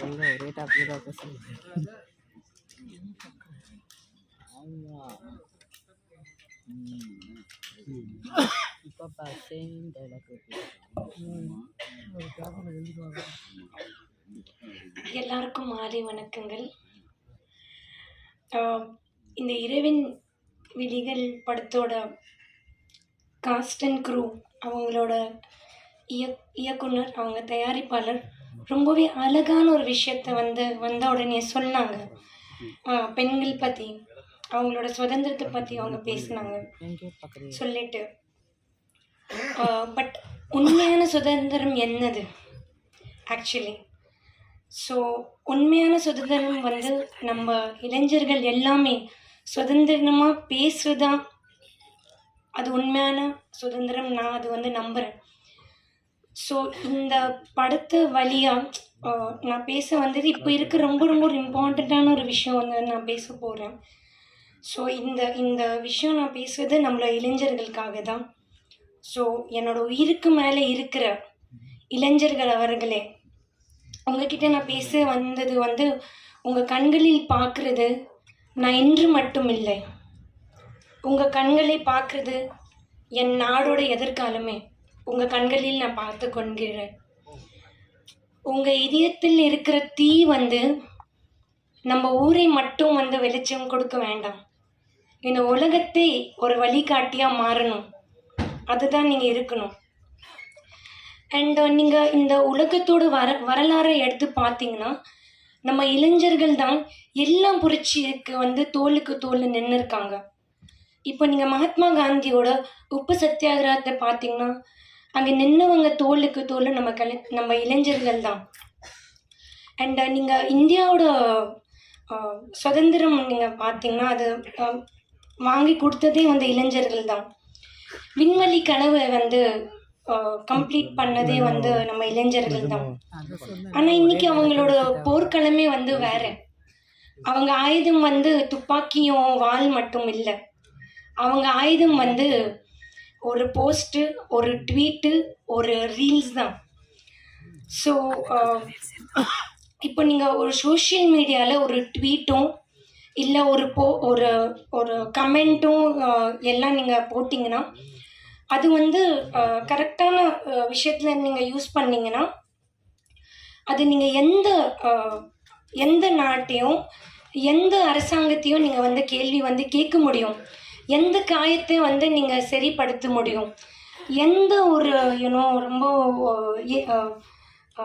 சொல்ல ஒரே டாபிக் தான் பேசுறேன். ஆமா இப்போ டைலாக் எல்லாருக்கும் மாலை வணக்கங்கள். இந்த இரவின் விழிகள் படத்தோட காஸ்ட் அண்ட் க்ரூ அவங்களோட இயக் இயக்குனர் அவங்க தயாரிப்பாளர் ரொம்பவே அழகான ஒரு விஷயத்த வந்து வந்த உடனே சொன்னாங்க. பெண்கள் பற்றி அவங்களோட சுதந்திரத்தை பற்றி அவங்க பேசினாங்க. சொல்லிட்டு. பட் உண்மையான சுதந்திரம் என்னது? ஆக்சுவலி. ஸோ உண்மையான சுதந்திரம் வந்து நம்ம இளைஞர்கள் எல்லாமே சுதந்திரமாக பேசுதான் அது உண்மையான சுதந்திரம் நான் அது வந்து நம்புகிறேன் ஸோ இந்த படத்து வழியாக நான் பேச வந்தது இப்போ இருக்க ரொம்ப ரொம்ப ஒரு இம்பார்ட்டண்ட்டான ஒரு விஷயம் வந்து நான் பேச போகிறேன் ஸோ இந்த இந்த விஷயம் நான் பேசுவது நம்மள இளைஞர்களுக்காக தான். ஸோ என்னோட உயிருக்கு மேலே இருக்கிற இளைஞர்கள் அவர்களே உங்ககிட்ட நான் பேச வந்தது வந்து உங்கள் கண்களில் பார்க்குறது நான் இன்று மட்டும் இல்லை உங்கள் கண்களை பார்க்குறது என் நாடோட எதிர்காலமே. உங்கள் கண்களில் நான் பார்த்து கொள்கிறேன். உங்கள் இதயத்தில் இருக்கிற தீ வந்து நம்ம ஊரை மட்டும் வந்து வெளிச்சம் கொடுக்க வேண்டாம். இந்த உலகத்தை ஒரு வழிகாட்டியாக மாறணும். அதுதான் நீங்கள் இருக்கணும். அண்ட் uh, நீங்கள் இந்த உலகத்தோட வர வரலாறை எடுத்து பார்த்தீங்கன்னா நம்ம இளைஞர்கள் தான் எல்லாம் புரட்சிக்கு வந்து தோலுக்கு தோல் நின்று இருக்காங்க இப்போ நீங்கள் மகாத்மா காந்தியோட உப்பு சத்தியாகிரகத்தை பார்த்தீங்கன்னா அங்கே நின்றவங்க தோலுக்கு தோல் நம்ம கலை நம்ம இளைஞர்கள் தான். அண்ட் uh, நீங்கள் இந்தியாவோட சுதந்திரம் நீங்கள் பார்த்தீங்கன்னா அது வாங்கி கொடுத்ததே வந்து இளைஞர்கள் தான். விண்வெளி கனவை வந்து கம்ப்ளீட் பண்ணதே வந்து நம்ம இளைஞர்கள் தான். ஆனால் இன்னைக்கு அவங்களோட போர்க்களமே வந்து வேற. அவங்க ஆயுதம் வந்து துப்பாக்கியும் வால் மட்டும் இல்லை. அவங்க ஆயுதம் வந்து ஒரு போஸ்ட்டு ஒரு ட்வீட்டு ஒரு ரீல்ஸ் தான். ஸோ um, இப்போ நீங்கள் ஒரு சோஷியல் மீடியாவில் ஒரு ட்வீட்டும் இல்லை ஒரு போ ஒரு ஒரு கமெண்ட்டும் எல்லாம் நீங்கள் போட்டிங்கன்னா அது வந்து கரெக்டான விஷயத்தில் நீங்கள் யூஸ் பண்ணிங்கன்னா அது நீங்கள் எந்த எந்த நாட்டையும் எந்த அரசாங்கத்தையும் நீங்கள் வந்து கேள்வி வந்து கேட்க முடியும். எந்த காயத்தையும் வந்து நீங்கள் சரிப்படுத்த முடியும்? எந்த ஒரு யூனோ ரொம்ப